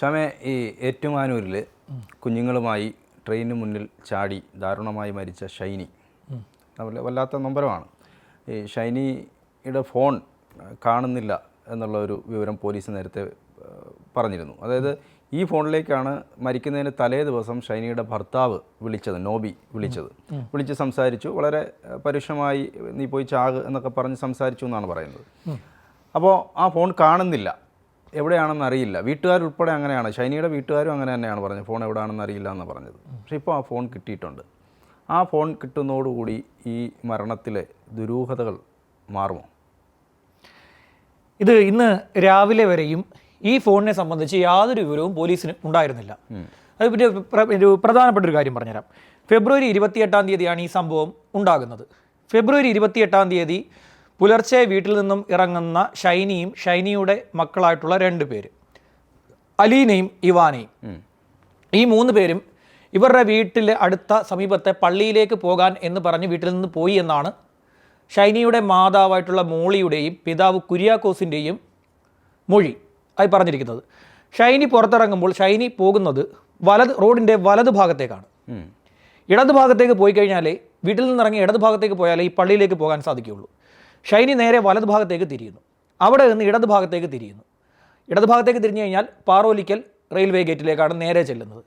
ക്ഷമ ഈ ഏറ്റുമാനൂരിൽ കുഞ്ഞുങ്ങളുമായി ട്രെയിനിന് മുന്നിൽ ചാടി ദാരുണമായി മരിച്ച ഷൈനി. വല്ലാത്ത നൊമ്പരമാണ്. ഈ ഷൈനിയുടെ ഫോൺ കാണുന്നില്ല എന്നുള്ള ഒരു വിവരം പോലീസ് നേരത്തെ പറഞ്ഞിരുന്നു. അതായത് ഈ ഫോണിലേക്കാണ് മരിക്കുന്നതിന് തലേ ദിവസം ഷൈനിയുടെ ഭർത്താവ് വിളിച്ചത് നോബി വിളിച്ചത്. വിളിച്ച് സംസാരിച്ചു. വളരെ പരുഷമായി നീ പോയി ചാക് എന്നൊക്കെ പറഞ്ഞ് സംസാരിച്ചു എന്നാണ് പറയുന്നത്. അപ്പോൾ ആ ഫോൺ കാണുന്നില്ല. എവിടെയാണെന്ന് അറിയില്ല. വീട്ടുകാരുൾപ്പെടെ അങ്ങനെയാണ്. ഷൈനിയുടെ വീട്ടുകാരും അങ്ങനെ തന്നെയാണ് പറഞ്ഞത്. ഫോൺ എവിടെയാണെന്ന് അറിയില്ല എന്ന് പറഞ്ഞത്. പക്ഷേ ഇപ്പോൾ ആ ഫോൺ കിട്ടിയിട്ടുണ്ട്. ആ ഫോൺ കിട്ടുന്നതോടുകൂടി ഈ മരണത്തിലെ ദുരൂഹതകൾ മാറുമോ? ഇത് ഇന്ന് രാവിലെ വരെയും ഈ ഫോണിനെ സംബന്ധിച്ച് യാതൊരു വിവരവും പോലീസിന് ഉണ്ടായിരുന്നില്ല. അത് പിന്നെ ഒരു പ്രധാനപ്പെട്ട ഒരു കാര്യം പറഞ്ഞുതരാം. ഫെബ്രുവരി ഇരുപത്തിയെട്ടാം തീയതിയാണ് ഈ സംഭവം ഉണ്ടാകുന്നത്. ഫെബ്രുവരി ഇരുപത്തിയെട്ടാം തീയതി പുലർച്ചെ വീട്ടിൽ നിന്നും ഇറങ്ങുന്ന ഷൈനിയും ഷൈനിയുടെ മക്കളായിട്ടുള്ള രണ്ട് പേര്. അലീനയും ഇവാനയും. ഈ മൂന്ന് പേരും ഇവരുടെ വീട്ടിലെ അടുത്ത സമീപത്തെ പള്ളിയിലേക്ക് പോകാൻ എന്ന് പറഞ്ഞ് വീട്ടിൽ നിന്ന് പോയി എന്നാണ് ഷൈനിയുടെ മാതാവായിട്ടുള്ള മോളിയുടെയും പിതാവ് കുര്യാക്കോസിന്റെയും മൊഴി ആയി പറഞ്ഞിരിക്കുന്നത്. ഷൈനി പുറത്തിറങ്ങുമ്പോൾ ഷൈനി പോകുന്നത് വലത് റോഡിന്റെ വലത് ഭാഗത്തേക്കാണ്. ഇടത് ഭാഗത്തേക്ക് പോയി കഴിഞ്ഞാലേ വീട്ടിൽ നിന്നിറങ്ങി ഇടത് ഭാഗത്തേക്ക് പോയാലേ ഈ പള്ളിയിലേക്ക് പോകാൻ സാധിക്കുകയുള്ളൂ. ഷൈനി നേരെ വലതുഭാഗത്തേക്ക് തിരിയുന്നു. അവിടെ നിന്ന് ഇടതുഭാഗത്തേക്ക് തിരിയുന്നു. ഇടതുഭാഗത്തേക്ക് തിരിഞ്ഞു കഴിഞ്ഞാൽ പാറോലിക്കൽ റെയിൽവേ ഗേറ്റിലേക്കാണ് നേരെ ചെല്ലുന്നത്.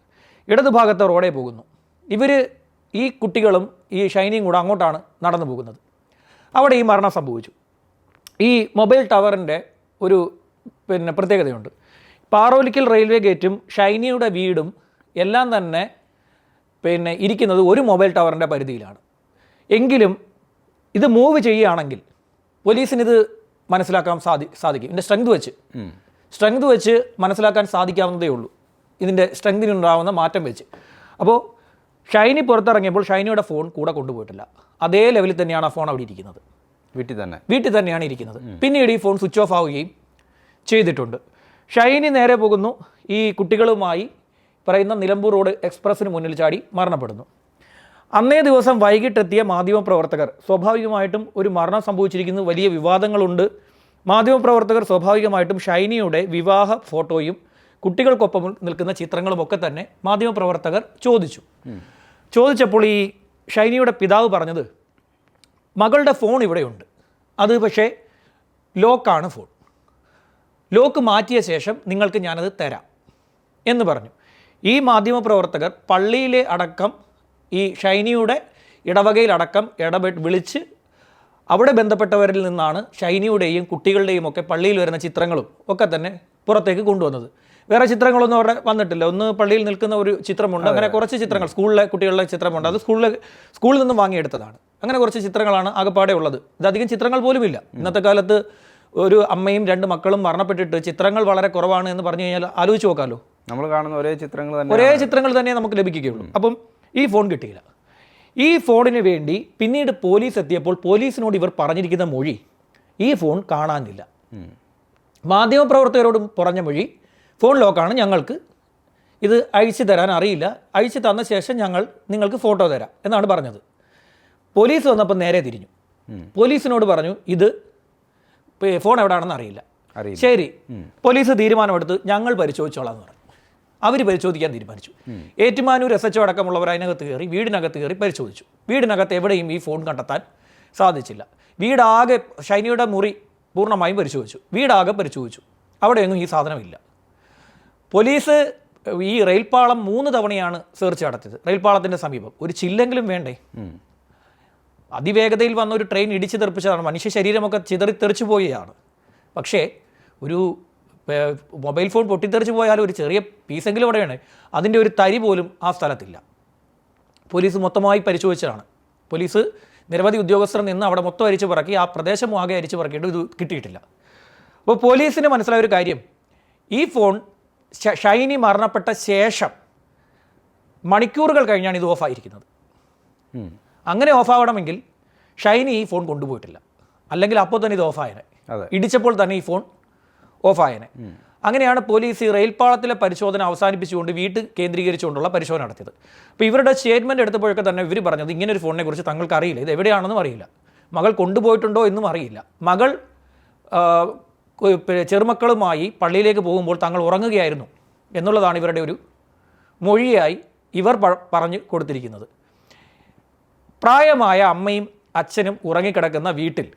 ഇടത് ഭാഗത്തെ റോഡേ പോകുന്നു. ഇവർ ഈ കുട്ടികളും ഈ ഷൈനിയും കൂടെ അങ്ങോട്ടാണ് നടന്നു പോകുന്നത്. അവിടെ ഈ മരണം സംഭവിച്ചു. ഈ മൊബൈൽ ടവറിന്റെ ഒരു പിന്നെ പ്രത്യേകതയുണ്ട്. പാറോലിക്കൽ റെയിൽവേ ഗേറ്റും ഷൈനിയുടെ വീടും എല്ലാം തന്നെ പിന്നെ ഇരിക്കുന്നത് ഒരു മൊബൈൽ ടവറിന്റെ പരിധിയിലാണ്. എങ്കിലും ഇത് മൂവ് ചെയ്യുകയാണെങ്കിൽ പോലീസിന് ഇത് മനസ്സിലാക്കാൻ സാധി സാധിക്കും. ഇതിന്റെ സ്ട്രെങ്ത് വെച്ച്. സ്ട്രെങ്ത് വെച്ച് മനസ്സിലാക്കാൻ സാധിക്കാവുന്നതേ ഉള്ളൂ. ഇതിന്റെ സ്ട്രെങ്തിനുണ്ടാവുന്ന മാറ്റം വെച്ച്. അപ്പോൾ ഷൈനി പുറത്തിറങ്ങിയപ്പോൾ ഷൈനിയുടെ ഫോൺ കൂടെ കൊണ്ടുപോയിട്ടില്ല. അതേ ലെവലിൽ തന്നെയാണ് ആ ഫോൺ അവിടെ ഇരിക്കുന്നത്. വീട്ടിൽ തന്നെ. വീട്ടിൽ തന്നെയാണ് ഇരിക്കുന്നത്. പിന്നീട് ഈ ഫോൺ സ്വിച്ച് ഓഫ് ആവുകയും ചെയ്തിട്ടുണ്ട്. ഷൈനി നേരെ പോകുന്നു. ഈ കുട്ടികളുമായി പറയുന്ന നിലമ്പൂർ റോഡ് എക്സ്പ്രസ്സിന് മുന്നിൽ ചാടി മരണപ്പെടുന്നു. അന്നേ ദിവസം വൈകിട്ടെത്തിയ മാധ്യമപ്രവർത്തകർ സ്വാഭാവികമായിട്ടും ഒരു മരണം സംഭവിച്ചിരിക്കുന്നു. വലിയ വിവാദങ്ങളുണ്ട്. മാധ്യമപ്രവർത്തകർ സ്വാഭാവികമായിട്ടും ഷൈനിയുടെ വിവാഹ ഫോട്ടോയും കുട്ടികൾക്കൊപ്പം നിൽക്കുന്ന ചിത്രങ്ങളും ഒക്കെ തന്നെ മാധ്യമപ്രവർത്തകർ ചോദിച്ചു. ചോദിച്ചപ്പോൾ ഈ ഷൈനിയുടെ പിതാവ് പറഞ്ഞത് മകളുടെ ഫോൺ ഇവിടെയുണ്ട്. അത് പക്ഷേ ലോക്കാണ് ഫോൺ. ലോക്ക് മാറ്റിയ ശേഷം നിങ്ങൾക്ക് ഞാനത് തരാം. എന്ന് പറഞ്ഞു. ഈ മാധ്യമപ്രവർത്തകർ പള്ളിയിലെ അടക്കം ഈ ഷൈനിയുടെ ഇടവകയിലടക്കം ഇടപെട്ട് വിളിച്ച് അവിടെ ബന്ധപ്പെട്ടവരിൽ നിന്നാണ് ഷൈനിയുടെയും കുട്ടികളുടെയും ഒക്കെ പള്ളിയിൽ വരുന്ന ചിത്രങ്ങളും ഒക്കെ തന്നെ പുറത്തേക്ക് കൊണ്ടുവന്നത്. വേറെ ചിത്രങ്ങളൊന്നും അവിടെ വന്നിട്ടില്ല. ഒന്ന് പള്ളിയിൽ നിൽക്കുന്ന ഒരു ചിത്രമുണ്ട്. അങ്ങനെ കുറച്ച് ചിത്രങ്ങൾ സ്കൂളിലെ കുട്ടികളുടെ ചിത്രമുണ്ട്. അത് സ്കൂളിലെ സ്കൂളിൽ നിന്നും വാങ്ങിയെടുത്തതാണ്. അങ്ങനെ കുറച്ച് ചിത്രങ്ങളാണ് ആകപ്പാടെ ഉള്ളത്. ഇതധികം ചിത്രങ്ങൾ പോലുമില്ല ഇന്നത്തെ കാലത്ത് ഒരു അമ്മയും രണ്ട് മക്കളും മരണപ്പെട്ടിട്ട് ചിത്രങ്ങൾ വളരെ കുറവാണ് എന്ന് പറഞ്ഞു കഴിഞ്ഞാൽ ആലോചിച്ച് നോക്കാമല്ലോ നമ്മൾ കാണുന്ന ഒരേ ചിത്രങ്ങൾ തന്നെ ഒരേ ചിത്രങ്ങൾ തന്നെ നമുക്ക് ലഭിക്കുകയുള്ളൂ. അപ്പം ഈ ഫോൺ കിട്ടിയില്ല. ഈ ഫോണിന് വേണ്ടി പിന്നീട് പോലീസ് എത്തിയപ്പോൾ പോലീസിനോട് ഇവർ പറഞ്ഞിരിക്കുന്ന മൊഴി ഈ ഫോൺ കാണാനില്ല. മാധ്യമപ്രവർത്തകരോടും പറഞ്ഞ മൊഴി ഫോൺ ലോക്കാണ് ഞങ്ങൾക്ക് ഇത് അഴിച്ചു തരാൻ അറിയില്ല. അഴിച്ചു തന്ന ശേഷം ഞങ്ങൾ നിങ്ങൾക്ക് ഫോട്ടോ തരാം എന്നാണ് പറഞ്ഞത്. പോലീസ് വന്നപ്പോൾ നേരെ തിരിഞ്ഞു. പോലീസിനോട് പറഞ്ഞു ഇത് ഫോൺ എവിടെയാണെന്ന് അറിയില്ല. അറിയില്ല. ശരി. പോലീസ് തീരുമാനമെടുത്ത് ഞങ്ങൾ പരിശോധിച്ചോളാം എന്ന് പറഞ്ഞു. അവർ പരിശോധിക്കാൻ തീരുമാനിച്ചു. ഏറ്റുമാനൂർ എസ് എച്ച് അടക്കമുള്ളവർ അതിനകത്ത് കയറി വീടിനകത്ത് കയറി പരിശോധിച്ചു. വീടിനകത്ത് എവിടെയും ഈ ഫോൺ കണ്ടെത്താൻ സാധിച്ചില്ല. വീടാകെ ഷൈനിയുടെ മുറി പൂർണമായും പരിശോധിച്ചു. വീടാകെ പരിശോധിച്ചു. അവിടെയൊന്നും ഈ സാധനമില്ല. പോലീസ് ഈ റെയിൽപാളം മൂന്ന് തവണയാണ് സെർച്ച് നടത്തിയത്. റെയിൽപാളത്തിന്റെ സമീപം. ഒരു ചില്ലെങ്കിലും വേണ്ടേ? അതിവേഗതയിൽ വന്ന ഒരു ട്രെയിൻ ഇടിച്ചു തെറിപ്പിച്ചതാണ്. മനുഷ്യ ശരീരമൊക്കെ ചിതറി തെറിച്ചു പോവുകയാണ് പക്ഷേ ഒരു മൊബൈൽ ഫോൺ പൊട്ടിത്തെറിച്ച് പോയാലും ഒരു ചെറിയ പീസെങ്കിലും അവിടെയാണ് അതിന്റെ ഒരു തരി പോലും ആ സ്ഥലത്തില്ല. പോലീസ് മൊത്തമായി പരിശോധിച്ചതാണ്. പോലീസ് നിരവധി ഉദ്യോഗസ്ഥർ നിന്ന് അവിടെ മൊത്തം അരിച്ചു പറക്കി ആ പ്രദേശം ആകെ അരിച്ചു പറക്കിയിട്ട് ഇത് കിട്ടിയിട്ടില്ല. അപ്പോൾ പോലീസിന് മനസ്സിലായ ഒരു കാര്യം. ഈ ഫോൺ ഷൈനി മരണപ്പെട്ട ശേഷം മണിക്കൂറുകൾ കഴിഞ്ഞാണ് ഇത് ഓഫായിരിക്കുന്നത്. അങ്ങനെ ഓഫാവണമെങ്കിൽ ഷൈനി ഈ ഫോൺ കൊണ്ടുപോയിട്ടില്ല. അല്ലെങ്കിൽ അപ്പോൾ തന്നെ ഇത് ഓഫായനെ. ഇടിച്ചപ്പോൾ തന്നെ ഈ ഫോൺ ഓഫായനെ. അങ്ങനെയാണ് പോലീസ് ഈ റെയിൽപാളത്തിലെ പരിശോധന അവസാനിപ്പിച്ചുകൊണ്ട് വീട്ടിൽ കേന്ദ്രീകരിച്ചുകൊണ്ടുള്ള പരിശോധന നടത്തിയത്. അപ്പോൾ ഇവരുടെ സ്റ്റേറ്റ്മെന്റ് എടുത്തപ്പോഴൊക്കെ തന്നെ ഇവർ പറഞ്ഞത് ഇങ്ങനെ ഒരു ഫോണിനെ കുറിച്ച് തങ്ങൾക്ക് അറിയില്ല ഇത് എവിടെയാണെന്നും അറിയില്ല. മകൾ കൊണ്ടുപോയിട്ടുണ്ടോ എന്നും അറിയില്ല. മകൾ ചെറുമക്കളുമായി പള്ളിയിലേക്ക് പോകുമ്പോൾ തങ്ങൾ ഉറങ്ങുകയായിരുന്നു എന്നുള്ളതാണ് ഇവരുടെ ഒരു മൊഴിയായി ഇവർ പറഞ്ഞു കൊടുത്തിരിക്കുന്നത്. പ്രായമായ അമ്മയും അച്ഛനും ഉറങ്ങിക്കിടക്കുന്ന വീട്ടിൽ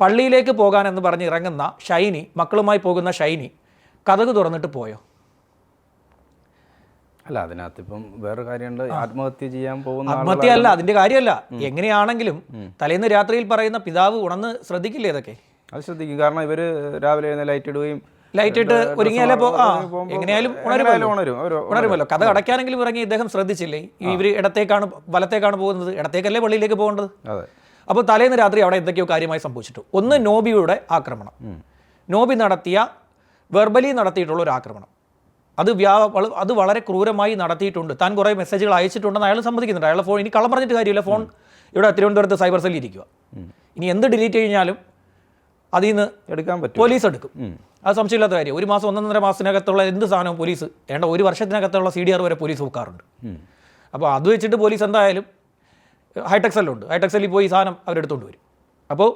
പള്ളിയിലേക്ക് പോകാനെന്ന് പറഞ്ഞ് ഇറങ്ങുന്ന ഷൈനി മക്കളുമായി പോകുന്ന ഷൈനി കഥക് തുറന്നിട്ട് പോയോ? അല്ല അതിനകത്ത് ഇപ്പം വേറെ കാര്യമുണ്ട് ആത്മഹത്യ ചെയ്യാൻ പോകുന്ന ആത്മഹത്യ അല്ല അതിന്റെ കാര്യമല്ല. എങ്ങനെയാണെങ്കിലും തലേന്ന് രാത്രിയിൽ പറയുന്ന പിതാവ് ഉണന്ന് ശ്രദ്ധിക്കില്ലേ ഇതൊക്കെ? അത് ശ്രദ്ധിക്കും. കാരണം ഇവർ രാവിലെ ലൈറ്റ് ഇടുകയും ലൈറ്റ് ഇട്ട് ഒരുങ്ങിയാലേ എങ്ങനെയാലും ഉണരുമല്ലോ. കഥ അടയ്ക്കാനെങ്കിലും ഇറങ്ങി ഇദ്ദേഹം ശ്രദ്ധിച്ചില്ലേ? ഇവർ ഇടത്തേക്കാണ് വലത്തേക്കാണ് പോകുന്നത്. ഇടത്തേക്കല്ലേ പള്ളിയിലേക്ക് പോകേണ്ടത്? അതെ. അപ്പോൾ തലേന്ന് രാത്രി അവിടെ എന്തൊക്കെയോ കാര്യമായി സംഭവിച്ചിട്ടു. ഒന്ന് നോബിയുടെ ആക്രമണം. നോബി നടത്തിയ വെർബലി നടത്തിയിട്ടുള്ള ഒരു ആക്രമണം. അത് വ്യാ അത് വളരെ ക്രൂരമായി നടത്തിയിട്ടുണ്ട്. താൻ കുറേ മെസ്സേജുകൾ അയച്ചിട്ടുണ്ടെന്ന് അയാൾ സമ്മതിക്കുന്നുണ്ട്. അയാളെ ഫോൺ ഇനി കള്ളം പറഞ്ഞിട്ട് കാര്യമില്ല. ഫോൺ ഇവിടെ തിരുവനന്തപുരത്ത് സൈബർ സെല്ലിൽ ഇരിക്കുക ഇനി എന്ത് ഡിലീറ്റ് കഴിഞ്ഞാലും അതിൽ നിന്ന് എടുക്കാൻ പറ്റും പോലീസ് എടുക്കും. അത് സംശയമില്ലാത്ത കാര്യം. ഒരു മാസം ഒന്നൊന്നര മാസത്തിനകത്തുള്ള എന്ത് സാധനവും പോലീസ് വേണ്ട ഒരു വർഷത്തിനകത്തുള്ള സി ഡി ആർ വരെ പോലീസ് വെക്കാറുണ്ട്. അപ്പോൾ അത് വെച്ചിട്ട് പോലീസ് എന്തായാലും ഹൈടെക് ഉണ്ട് ഹൈടെക്സെല്ലിൽ പോയി ഈ സാധനം അവരെടുത്തുകൊണ്ട് വരും. അപ്പോൾ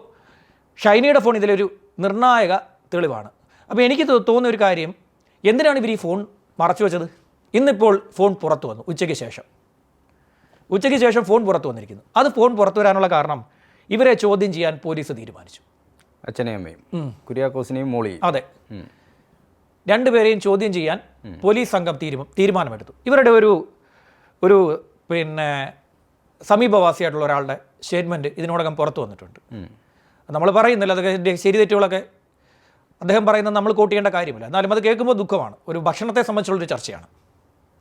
ഷൈനിയുടെ ഫോൺ ഇതിലൊരു നിർണായക തെളിവാണ്. അപ്പോൾ എനിക്ക് തോന്നുന്ന ഒരു കാര്യം എന്തിനാണ് ഇവർ ഈ ഫോൺ മറച്ചു വെച്ചത്? ഇന്നിപ്പോൾ ഫോൺ പുറത്തു വന്നു ഉച്ചയ്ക്ക് ശേഷം. ഉച്ചയ്ക്ക് ശേഷം ഫോൺ പുറത്തു വന്നിരിക്കുന്നു. അത് ഫോൺ പുറത്തു വരാനുള്ള കാരണം ഇവരെ ചോദ്യം ചെയ്യാൻ പോലീസ് തീരുമാനിച്ചു. അച്ഛനെയും അമ്മയും കുര്യാക്കോസിനെയും മോളിയും. അതെ. രണ്ടുപേരെയും ചോദ്യം ചെയ്യാൻ പോലീസ് സംഘം തീരുമാനം തീരുമാനമെടുത്തു. ഇവരുടെ ഒരു ഒരു പിന്നെ സമീപവാസിയായിട്ടുള്ള ഒരാളുടെ സ്റ്റേറ്റ്മെന്റ് ഇതിനോടകം പുറത്തു വന്നിട്ടുണ്ട്. നമ്മൾ പറയുന്നില്ല അതൊക്കെ ശരി തെറ്റുകളൊക്കെ അദ്ദേഹം പറയുന്നത് നമ്മൾ കോട്ട് ചെയ്യേണ്ട കാര്യമില്ല. എന്നാലും അത് കേൾക്കുമ്പോൾ ദുഃഖമാണ്. ഒരു ഭക്ഷണത്തെ സംബന്ധിച്ചുള്ളൊരു ചർച്ചയാണ്.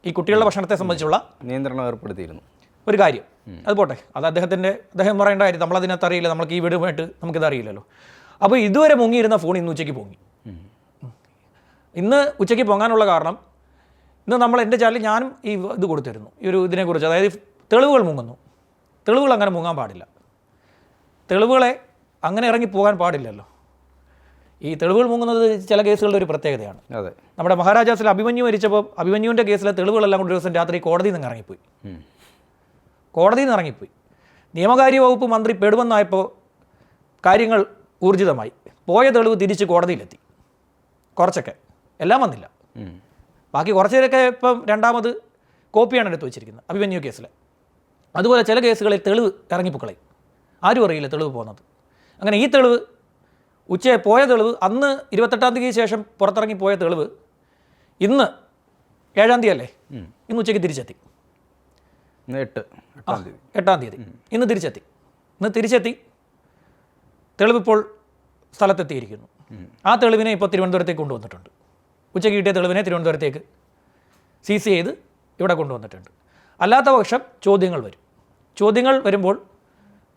ഈ കുട്ടികളുടെ ഭക്ഷണത്തെ സംബന്ധിച്ചുള്ള നിയന്ത്രണം ഏർപ്പെടുത്തിയിരുന്നു. ഒരു കാര്യം. അത് പോട്ടെ. അത് അദ്ദേഹത്തിന്റെ അദ്ദേഹം പറയേണ്ട കാര്യം നമ്മളതിനകത്ത് അറിയില്ല. നമുക്ക് ഈ വീടുമായിട്ട് നമുക്കിത് അറിയില്ലല്ലോ. അപ്പോൾ ഇതുവരെ മുങ്ങിയിരുന്ന ഫോൺ ഇന്ന് ഉച്ചയ്ക്ക് പൊങ്ങി. ഇന്ന് ഉച്ചയ്ക്ക് പൊങ്ങാനുള്ള കാരണം ഇന്ന് നമ്മൾ എന്റെ ചാനലിൽ ഞാനും ഈ ഇത് കൊടുത്തിരുന്നു. ഈ ഒരു ഇതിനെക്കുറിച്ച്. അതായത് തെളിവുകൾ മുങ്ങുന്നു. തെളിവുകൾ അങ്ങനെ മുങ്ങാൻ പാടില്ല. തെളിവുകളെ അങ്ങനെ ഇറങ്ങി പോകാൻ പാടില്ലല്ലോ. ഈ തെളിവുകൾ മുങ്ങുന്നത് ചില കേസുകളുടെ ഒരു പ്രത്യേകതയാണ്. അതെ. നമ്മുടെ മഹാരാജാസിൽ അഭിമന്യു മരിച്ചപ്പോൾ അഭിമന്യുവിന്റെ കേസിലെ തെളിവുകളെല്ലാം കൊണ്ട് ദിവസം രാത്രി കോടതിയിൽ നിന്ന് ഇറങ്ങിപ്പോയി. കോടതിയിൽ നിന്ന് ഇറങ്ങിപ്പോയി. നിയമകാര്യ വകുപ്പ് മന്ത്രി പെടുമെന്നായപ്പോൾ കാര്യങ്ങൾ ഊർജിതമായി. പോയ തെളിവ് തിരിച്ച് കോടതിയിലെത്തി. കുറച്ചൊക്കെ. എല്ലാം വന്നില്ല. ബാക്കി കുറച്ചേരൊക്കെ ഇപ്പം രണ്ടാമത് കോപ്പിയാണ് എടുത്ത് വെച്ചിരിക്കുന്നത് അഭിമന്യു കേസിൽ അതുപോലെ ചില കേസുകളിൽ തെളിവ് ഇറങ്ങിപ്പോക്കളയും ആരും അറിയില്ല തെളിവ് പോകുന്നത്. അങ്ങനെ ഈ തെളിവ് ഉച്ച പോയ തെളിവ് അന്ന് ഇരുപത്തെട്ടാം തീയതി ശേഷം പുറത്തിറങ്ങി പോയ തെളിവ് ഇന്ന് ഏഴാം തീയതി അല്ലേ ഇന്ന് ഉച്ചയ്ക്ക് തിരിച്ചെത്തി. എട്ട് എട്ടാം തീയതി. എട്ടാം തീയതി. ഇന്ന് തിരിച്ചെത്തി. ഇന്ന് തിരിച്ചെത്തി. തെളിവിപ്പോൾ സ്ഥലത്തെത്തിയിരിക്കുന്നു. ആ തെളിവിനെ ഇപ്പോൾ തിരുവനന്തപുരത്തേക്ക് കൊണ്ടുവന്നിട്ടുണ്ട്. ഉച്ചയ്ക്ക് കിട്ടിയ തെളിവിനെ തിരുവനന്തപുരത്തേക്ക് സീസ് ചെയ്ത് ഇവിടെ കൊണ്ടുവന്നിട്ടുണ്ട്. അല്ലാത്ത പക്ഷം ചോദ്യങ്ങൾ വരും. ചോദ്യങ്ങൾ വരുമ്പോൾ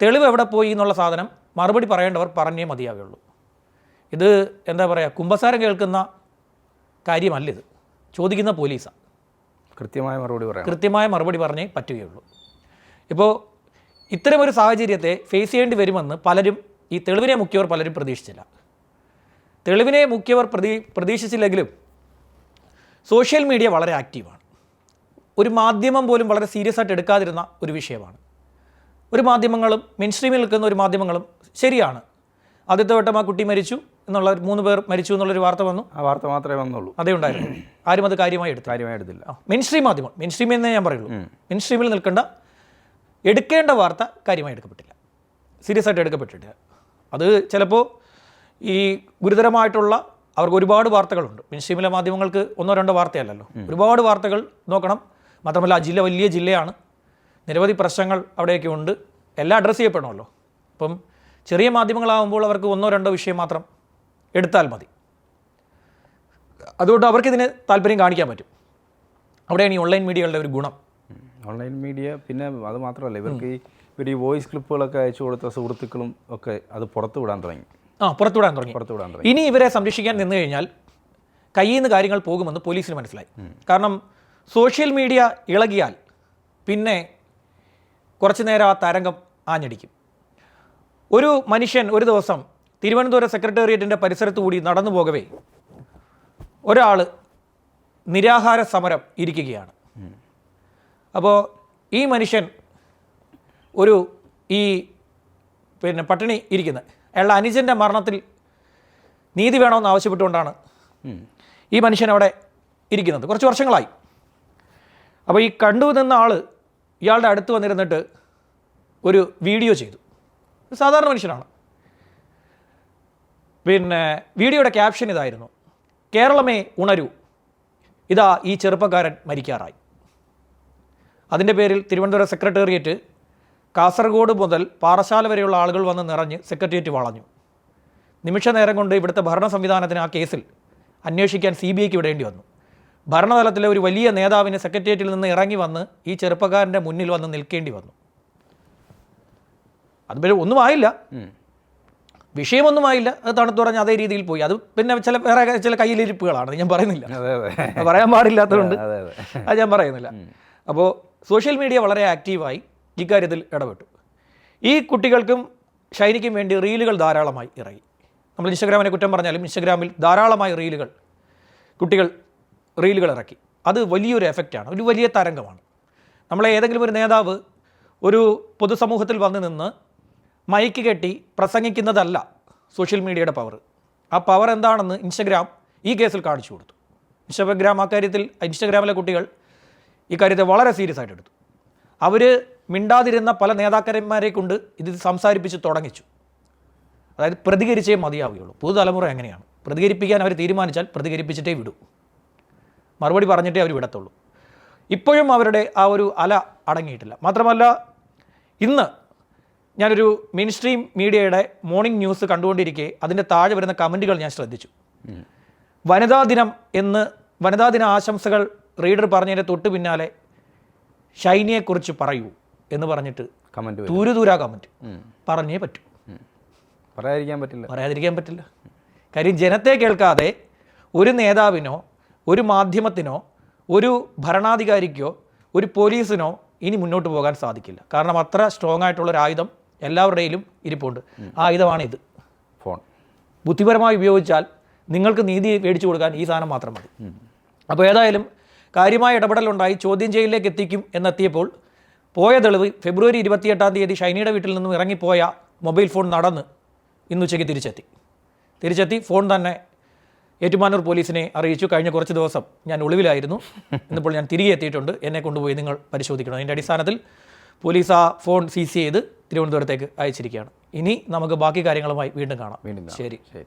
തെളിവ് എവിടെ പോയി എന്നുള്ള സാധനം മറുപടി പറയേണ്ടവർ പറഞ്ഞേ മതിയാവുള്ളൂ ഇത് എന്താ പറയുക കുമ്പസാരം കേൾക്കുന്ന കാര്യമല്ല ഇത്. ചോദിക്കുന്ന പോലീസാണ് കൃത്യമായ മറുപടി പറയാം കൃത്യമായ മറുപടി പറഞ്ഞേ പറ്റുകയുള്ളൂ. ഇപ്പോൾ ഇത്തരമൊരു സാഹചര്യത്തെ ഫേസ് ചെയ്യേണ്ടി വരുമെന്ന് പലരും ഈ തെളിവിനെ മുക്കിയവർ പലരും പ്രതീക്ഷിച്ചില്ല. തെളിവിനെ മുക്കിയവർ പ്രതീ പ്രതീക്ഷിച്ചില്ലെങ്കിലും സോഷ്യൽ മീഡിയ വളരെ ആക്റ്റീവാണ് ഒരു മാധ്യമം പോലും വളരെ സീരിയസ് ആയിട്ട് എടുക്കാതിരുന്ന ഒരു വിഷയമാണ്. ഒരു മാധ്യമങ്ങളും മെയിൻ സ്ട്രീമിൽ നിൽക്കുന്ന ഒരു മാധ്യമങ്ങളും ശരിയാണ്. ആദ്യത്തെ വട്ടം ആ കുട്ടി മരിച്ചു എന്നുള്ള മൂന്ന് പേർ മരിച്ചു എന്നുള്ളൊരു വാർത്ത വന്നു. ആ വാർത്ത മാത്രമേ വന്നുള്ളൂ. അതേ ഉണ്ടായിരുന്നു. ആരും അത് കാര്യമായി എടുത്തു കാര്യമായി എടുത്തില്ല. മെയിൻ സ്ട്രീം മാധ്യമം. മെയിൻ സ്ട്രീമിൽ എന്നേ ഞാൻ പറയുള്ളൂ. മെയിൻ സ്ട്രീമിൽ നിൽക്കേണ്ട എടുക്കേണ്ട വാർത്ത കാര്യമായി എടുക്കപ്പെട്ടില്ല. സീരിയസ് ആയിട്ട് എടുക്കപ്പെട്ടിട്ടില്ല. അത് ചിലപ്പോൾ ഈ ഗുരുതരമായിട്ടുള്ള അവർക്ക് ഒരുപാട് വാർത്തകളുണ്ട്. മെയിൻ സ്ട്രീമിലെ മാധ്യമങ്ങൾക്ക് ഒന്നോ രണ്ടോ വാർത്തയല്ലല്ലോ. ഒരുപാട് വാർത്തകൾ നോക്കണം. മാത്രമല്ല ആ ജില്ല വലിയ ജില്ലയാണ്. നിരവധി പ്രശ്നങ്ങൾ അവിടെയൊക്കെ ഉണ്ട്. എല്ലാം അഡ്രസ്സ് ചെയ്യപ്പെടണമല്ലോ. അപ്പം ചെറിയ മാധ്യമങ്ങളാകുമ്പോൾ അവർക്ക് ഒന്നോ രണ്ടോ വിഷയം മാത്രം എടുത്താൽ മതി. അതുകൊണ്ട് അവർക്കിതിന് താല്പര്യം കാണിക്കാൻ പറ്റും. അവിടെയാണ് ഈ ഓൺലൈൻ മീഡിയകളുടെ ഒരു ഗുണം. ഓൺലൈൻ മീഡിയ പിന്നെ അത് മാത്രമല്ല ഇവർക്ക് ഈ ഇവർ ഈ വോയിസ് ക്ലിപ്പുകളൊക്കെ അയച്ചു കൊടുത്ത സുഹൃത്തുക്കളും ഒക്കെ അത് പുറത്തു വിടാൻ തുടങ്ങി. ആ പുറത്തു വിടാൻ തുടങ്ങി. പുറത്തു വിടാൻ തുടങ്ങി. ഇനി ഇവരെ സംരക്ഷിക്കാൻ നിന്ന് കഴിഞ്ഞാൽ കയ്യിൽ നിന്ന് കാര്യങ്ങൾ പോകുമെന്ന് പോലീസിന് മനസ്സിലായി. കാരണം സോഷ്യൽ മീഡിയ ഇളകിയാൽ പിന്നെ കുറച്ചു നേരം ആ തരംഗം ആഞ്ഞടിക്കും. ഒരു മനുഷ്യൻ ഒരു ദിവസം തിരുവനന്തപുരം സെക്രട്ടേറിയറ്റിന്റെ പരിസരത്ത് കൂടി നടന്നു പോകവേ ഒരാൾ നിരാഹാര സമരം ഇരിക്കുകയാണ്. അപ്പോൾ ഈ മനുഷ്യൻ ഒരു ഈ പിന്നെ പട്ടിണി ഇരിക്കുന്നത് അയാളുടെ അനുജന്റെ മരണത്തിൽ നീതി വേണമെന്ന് ആവശ്യപ്പെട്ടുകൊണ്ടാണ്. ഈ മനുഷ്യൻ അവിടെ ഇരിക്കുന്നത്. കുറച്ച് വർഷങ്ങളായി. അപ്പോൾ ഈ കണ്ടു നിന്ന ആൾ ഇയാളുടെ അടുത്ത് വന്നിരുന്നിട്ട് ഒരു വീഡിയോ ചെയ്തു. സാധാരണ മനുഷ്യനാണ്. പിന്നെ വീഡിയോയുടെ ക്യാപ്ഷൻ ഇതായിരുന്നു. കേരളമേ ഉണരൂ. ഇതാ ഈ ചെറുപ്പക്കാരൻ മരിക്കാറായി. അതിന്റെ പേരിൽ തിരുവനന്തപുരം സെക്രട്ടേറിയറ്റ് കാസർഗോഡ് മുതൽ പാറശാല വരെയുള്ള ആളുകൾ വന്ന് നിറഞ്ഞ് സെക്രട്ടേറിയറ്റ് വളഞ്ഞു. നിമിഷ നേരം കൊണ്ട് ഇവിടുത്തെ ഭരണ സംവിധാനത്തിന് ആ കേസിൽ അന്വേഷിക്കാൻ സി ബി ഐക്ക് വിടേണ്ടി വന്നു. ഭരണതലത്തിലെ ഒരു വലിയ നേതാവിന് സെക്രട്ടേറിയറ്റിൽ നിന്ന് ഇറങ്ങി വന്ന് ഈ ചെറുപ്പക്കാരന്റെ മുന്നിൽ വന്ന് നിൽക്കേണ്ടി വന്നു. അത് പിന്നെ ഒന്നും ആയില്ല. വിഷയമൊന്നും ആയില്ല. അത് തണുത്തു പറഞ്ഞ് അതേ രീതിയിൽ പോയി. അത് പിന്നെ ചില വേറെ ചില കയ്യിലിരിപ്പുകളാണ്. ഞാൻ പറയുന്നില്ല. പറയാൻ പാടില്ലാത്തതുകൊണ്ട് അത് ഞാൻ പറയുന്നില്ല. അപ്പോൾ സോഷ്യൽ മീഡിയ വളരെ ആക്റ്റീവായി ഇക്കാര്യത്തിൽ ഇടപെട്ടു. ഈ കുട്ടികൾക്കും ഷൈനിക്കും വേണ്ടി റീലുകൾ ധാരാളമായി ഇറങ്ങി. നമ്മൾ ഇൻസ്റ്റഗ്രാമിനെ കുറ്റം പറഞ്ഞാലും ഇൻസ്റ്റഗ്രാമിൽ ധാരാളമായി റീലുകൾ കുട്ടികൾ റീലുകൾ ഇറക്കി അത് വലിയൊരു എഫക്റ്റാണ്. ഒരു വലിയ തരംഗമാണ്. നമ്മളെ ഏതെങ്കിലും ഒരു നേതാവ് ഒരു പൊതുസമൂഹത്തിൽ വന്നു നിന്ന് മൈക്ക് കെട്ടി പ്രസംഗിക്കുന്നതല്ല സോഷ്യൽ മീഡിയയുടെ പവർ. ആ പവർ എന്താണെന്ന് ഇൻസ്റ്റഗ്രാം ഈ കേസിൽ കാണിച്ചു കൊടുത്തു. ഇൻസ്റ്റഗ്രാം അക്കാര്യത്തിൽ ഇൻസ്റ്റഗ്രാമിലെ കുട്ടികൾ ഈ കാര്യത്തെ വളരെ സീരിയസ് ആയിട്ട് എടുത്തു. അവർ മിണ്ടാതിരുന്ന പല നേതാക്കന്മാരെ കൊണ്ട് ഇത് സംസാരിപ്പിച്ച് തുടങ്ങിച്ചു. അതായത് പ്രതികരിച്ചേ മതിയാവുകയുള്ളൂ. പുതുതലമുറ എങ്ങനെയാണ്? പ്രതികരിപ്പിക്കാൻ അവർ തീരുമാനിച്ചാൽ പ്രതികരിപ്പിച്ചിട്ടേ വിടൂ. മറുപടി പറഞ്ഞിട്ടേ അവർ വിടത്തുള്ളൂ. ഇപ്പോഴും അവരുടെ ആ ഒരു അല അടങ്ങിയിട്ടില്ല. മാത്രമല്ല ഇന്ന് ഞാനൊരു മെയിൻ സ്ട്രീം മീഡിയയുടെ മോർണിംഗ് ന്യൂസ് കണ്ടുകൊണ്ടിരിക്കെ അതിന്റെ താഴെ വരുന്ന കമന്റുകൾ ഞാൻ ശ്രദ്ധിച്ചു. വനിതാ ദിനം എന്ന് വനിതാ ദിന ആശംസകൾ റീഡർ പറഞ്ഞതിന്റെ തൊട്ട് പിന്നാലെ ഷൈനിയെക്കുറിച്ച് പറയൂ എന്ന് പറഞ്ഞിട്ട് കമന്റ് ദൂര ദൂരാ കമന്റ് പറഞ്ഞേ പറ്റൂ. പറയാതിരിക്കാൻ പറ്റില്ല. പറയാതിരിക്കാൻ പറ്റില്ല. കാര്യം ജനത്തെ കേൾക്കാതെ ഒരു നേതാവിനോ ഒരു മാധ്യമത്തിനോ ഒരു ഭരണാധികാരിക്കോ ഒരു പോലീസിനോ ഇനി മുന്നോട്ട് പോകാൻ സാധിക്കില്ല. കാരണം അത്ര സ്ട്രോങ് ആയിട്ടുള്ള ഒരു ആയുധം എല്ലാവരുടെയിലും ഇരിപ്പുണ്ട്. ആ ഇത്. ഫോൺ. ബുദ്ധിപരമായി ഉപയോഗിച്ചാൽ നിങ്ങൾക്ക് നീതി മേടിച്ചു കൊടുക്കാൻ ഈ സാധനം മാത്രം മതി. അപ്പോൾ ഏതായാലും കാര്യമായ ഇടപെടലുണ്ടായി ചോദ്യം ചെയ്യലിലേക്ക് എത്തിക്കും എന്നെത്തിയപ്പോൾ പോയ തെളിവ് ഫെബ്രുവരി ഇരുപത്തിയെട്ടാം തീയതി ഷൈനിയുടെ വീട്ടിൽ നിന്നും ഇറങ്ങിപ്പോയ മൊബൈൽ ഫോൺ നടന്ന് ഇന്നുച്ചയ്ക്ക് തിരിച്ചെത്തി. തിരിച്ചെത്തി ഫോൺ തന്നെ ഏറ്റുമാനൂർ പോലീസിനെ അറിയിച്ചു. കഴിഞ്ഞ കുറച്ച് ദിവസം ഞാൻ ഒളിവിലായിരുന്നു. ഇന്നിപ്പോൾ ഞാൻ തിരികെ എത്തിയിട്ടുണ്ട്. എന്നെ കൊണ്ടുപോയി നിങ്ങൾ പരിശോധിക്കണം. അതിന്റെ അടിസ്ഥാനത്തിൽ പോലീസ് ആ ഫോൺ സീസ് ചെയ്ത് തിരുവനന്തപുരത്തേക്ക് അയച്ചിരിക്കുകയാണ്. ഇനി നമുക്ക് ബാക്കി കാര്യങ്ങളുമായി വീണ്ടും കാണാം. വീണ്ടും കാണാം. ശരി. ശരി.